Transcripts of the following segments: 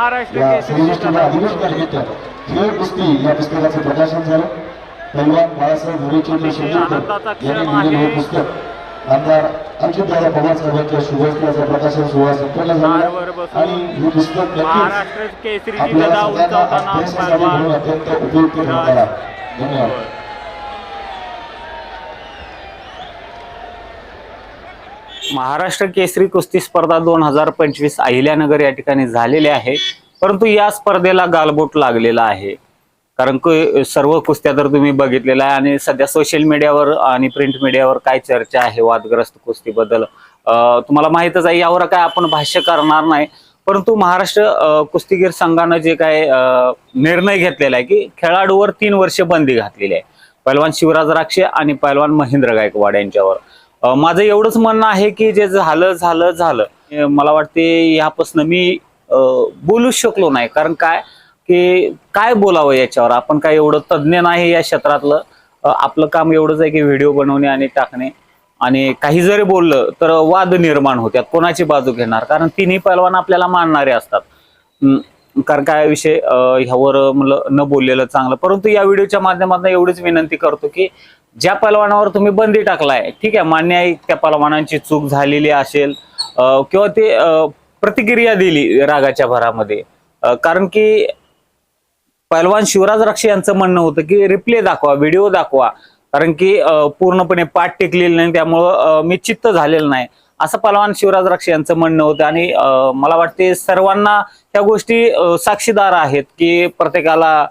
महाराष्ट्र कुस्ती या पुस्तकाचं प्रकाशन झालं. पैलवान बाळासाहेब यांनी लिहिलेलं हे. पुस्तक. आमदार अंकितदादा पवार साहेबांच्या प्रकाशन सोहळा संपन्न झाला. आणि हे पुस्तक नक्कीच आपल्याला सगळ्यांना अभ्यासासाठी म्हणून अत्यंत उपयुक्त ठरणार. धन्यवाद. महाराष्ट्र केसरी कुस्ती स्पर्धा दोन हजार पंचवीस अहिल्यानगर या ठिकाणी झालेली आहे. परंतु या स्पर्धेला गालबोट लागलेला आहे. कारण सर्व कुस्त्या तर तुम्ही बघितलेल्या आहे आणि सध्या सोशल मीडियावर आणि प्रिंट मीडियावर काय चर्चा आहे वादग्रस्त कुस्तीबद्दल? तुम्हाला माहितच आहे यावर काय आपण भाष्य करणार नाही. परंतु महाराष्ट्र कुस्तीगीर संघानं जे काय निर्णय घेतलेला आहे की खेळाडूवर तीन वर्ष बंदी घातलेली आहे. पैलवान शिवराज राक्षे आणि पैलवान महेंद्र गायकवाड यांच्यावर. माझं एवढंच म्हणणं आहे की जे झालं झालं झालं. मला वाटते ह्यापासून मी अ, बोलूच शकलो नाही. कारण काय? की काय बोलावं याच्यावर? आपण काय एवढं तज्ज्ञ नाही या क्षेत्रातलं. आपलं काम एवढंच आहे की व्हिडिओ बनवणे आणि टाकणे. आणि काही जरी बोललं तर वाद निर्माण होत्यात कोणाची बाजू घेणार? कारण तिन्ही पैलवान आपल्याला मानणारे असतात. कारण काय विषय? ह्यावर म्हणलं न बोललेलं चांगलं. परंतु या व्हिडिओच्या माध्यमातून एवढीच विनंती करतो की ज्या पलवानावर तुम्ही बंदी टाकलाय ठीक आहे मान्य आहे त्या पलवानांची चूक झालेली असेल किंवा ते प्रतिक्रिया दिली रागाच्या भरामध्ये. कारण की पलवान शिवराज राक्षे यांचं म्हणणं होतं की रिप्ले दाखवा व्हिडिओ दाखवा. कारण की पूर्णपणे पाठ टेकलेली नाही त्यामुळं मी चित्त झालेलं नाही. असं पलवान शिवराज राक्षे यांचं म्हणणं होतं. आणि मला वाटते सर्वांना ह्या गोष्टी साक्षीदार आहेत की प्रत्येकाला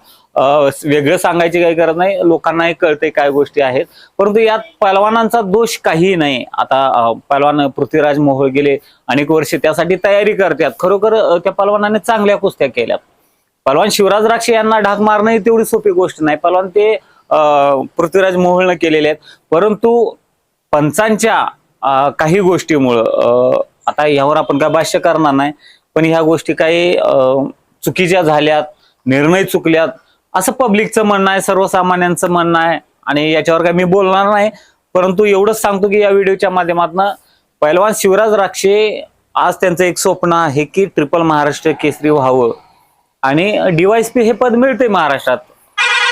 वेगळं सांगायची काही गरज नाही. लोकांनाही कळते काय गोष्टी आहेत. परंतु यात पलवानांचा दोष काहीही नाही. आता अ, पलवान पृथ्वीराज मोहोळ गेले अनेक वर्षे त्यासाठी तयारी करतात. खरोखर त्या पलवानाने चांगल्या कुस्त्या केल्यात. पलवान शिवराज राक्षे यांना ढाक मारणं ही तेवढी सोपी गोष्ट नाही. पलवान ते पृथ्वीराज मोहोळनं केलेले आहेत. परंतु पंचांच्या काही गोष्टीमुळं आता यावर आपण काय भाष्य करणार नाही पण ह्या गोष्टी काही चुकीच्या झाल्यात निर्णय चुकल्यात असं पब्लिकचं म्हणणं आहे सर्वसामान्यांचं म्हणणं आहे आणि याच्यावर काय मी बोलणार नाही परंतु एवढंच सांगतो की या व्हिडिओच्या माध्यमातून पैलवान शिवराज राक्षे आज त्यांचं एक स्वप्न आहे की ट्रिपल महाराष्ट्र केसरी व्हावं. आणि डीवायसपी हे पद मिळते महाराष्ट्रात.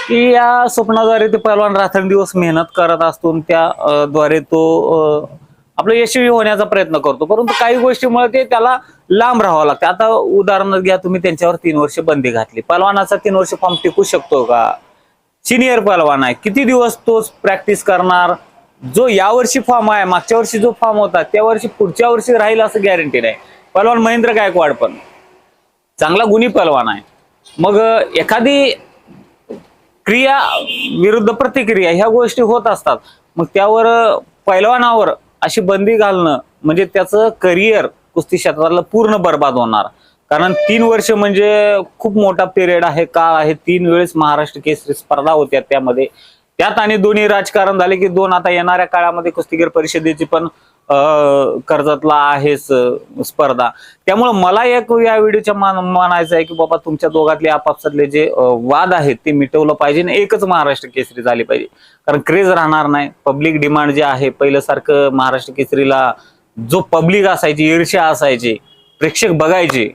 की या स्वप्नाद्वारे ते पहिलवान रात्रंदिवस मेहनत करत असतो त्याद्वारे त्या द्वारे तो आपलं यशस्वी होण्याचा प्रयत्न करतो. परंतु काही गोष्टीमुळे ते त्याला लांब राहावं लागतं. आता उदाहरण घ्या तुम्ही त्यांच्यावर तीन वर्ष बंदी घातली. पलवानाचा तीन वर्ष फॉर्म टिकू शकतो का? सिनियर पलवान आहे. किती दिवस तोच प्रॅक्टिस करणार? जो यावर्षी फॉर्म आहे मागच्या वर्षी जो फॉर्म होता त्या वर्षी पुढच्या वर्षी राहील असं गॅरंटी नाही. पलवान महेंद्र गायकवाड पण. चांगला गुणी पलवान आहे. मग एखादी क्रिया विरुद्ध प्रतिक्रिया ह्या गोष्टी होत असतात. मग त्यावर पैलवानावर अशी बंदी घालणं म्हणजे त्याचं करिअर कुस्ती क्षेत्रातलं पूर्ण बर्बाद होणार. कारण तीन वर्ष म्हणजे खूप मोठा पिरियड आहे काळ आहे. तीन वेळेस महाराष्ट्र केसरी स्पर्धा होत्या त्यामध्ये. त्यात आणि दोन्ही राजकारण झाले की दोन आता येणाऱ्या काळामध्ये कुस्तीगीर परिषदेची पण कर्जतला आहेच स्पर्धा. त्यामुळं मला एक या व्हिडिओच्या मान मानायचं आहे की बाबा तुमच्या दोघातले आपापसातले जे वाद आहेत ते मिटवलं पाहिजे आणि एकच महाराष्ट्र केसरी झाली पाहिजे. कारण क्रेज राहणार नाही. पब्लिक डिमांड जे आहे पहिल्यासारखं महाराष्ट्र केसरीला जो पब्लिक असायची ईर्ष्या असायची प्रेक्षक बघायचे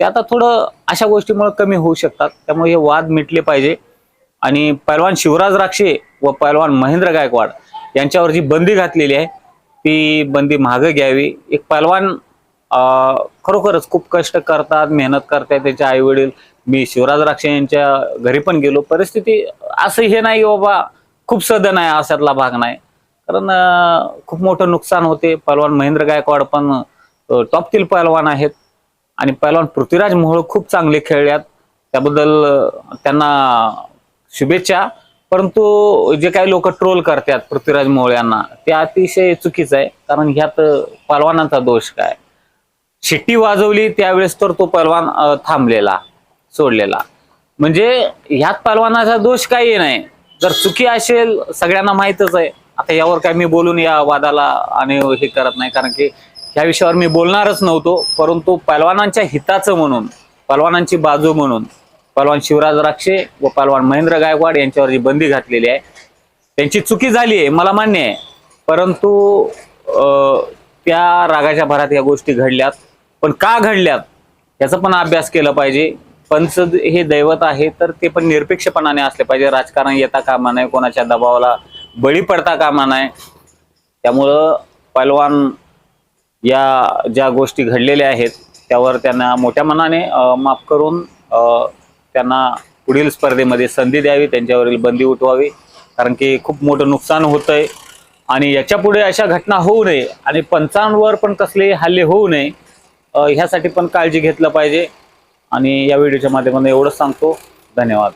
ते आता थोडं अशा गोष्टीमुळे कमी होऊ शकतात. त्यामुळे हे वाद मिटले पाहिजे. आणि पैलवान शिवराज राक्षे व पैलवान महेंद्र गायकवाड यांच्यावर जी बंदी घातलेली आहे ती बंदी मागं घ्यावी. एक पहलवान खरोखरच खूप कष्ट करतात मेहनत करतात. त्याचे आई वडील मी शिवराज राक्षे यांच्या घरी पण गेलो. परिस्थिती असं हे नाही बाबा खूप सदन आहे अशातला भाग नाही. कारण खूप मोठं नुकसान होते. पहलवान महेंद्र गायकवाड पण टॉपतील पहलवान आहेत. आणि पहलवान पृथ्वीराज मोहोळ खूप चांगले खेळल्यात त्याबद्दल त्यांना शुभेच्छा. परंतु जे काही लोक ट्रोल करतात पृथ्वीराज मोहोळ यांना ते अतिशय चुकीचं आहे. कारण ह्यात पलवानांचा दोष काय? शिट्टी वाजवली त्यावेळेस तर तो पलवान थांबलेला सोडलेला. म्हणजे ह्यात पलवानाचा दोष काही नाही. जर चुकी असेल सगळ्यांना माहीतच आहे. आता यावर काय मी बोलून या वादाला आणि हे करत नाही. कारण की ह्या विषयावर मी बोलणारच नव्हतो. परंतु पलवानांच्या हिताचं म्हणून पलवानांची बाजू म्हणून पहलवान शिवराज राक्षे व पहलवान महेंद्र गायकवाड यांच्यावर जी बंदी घातलेली आहे त्यांची चुकी झाली आहे मला मान्य आहे. परंतु अं, त्या रागाच्या भरात या गोष्टी घडल्यात. पण का घडल्यात याचा पण अभ्यास केला पाहिजे. पंच हे दैवत आहे तर ते पण निरपेक्षपणाने असले पाहिजे. राजकारण येता कामा नये कोणाच्या दबावाला बळी पडता कामा नये. त्यामुळं पैलवान या ज्या गोष्टी घडलेल्या आहेत त्यावर त्यांना मोठ्या मनाने माफ करून त्यांना पुढील स्पर्धेमध्ये संधी द्यावी त्यांच्यावरील बंदी उठवावी. कारण की खूप मोठं नुकसान होतंय. आणि याच्यापुढे अशा घटना होऊ नये आणि पंचांवर पण कसले हल्ले होऊ नये ह्यासाठी पण काळजी घेतलं पाहिजे. आणि या व्हिडिओच्या माध्यमातून एवढंच सांगतो. धन्यवाद.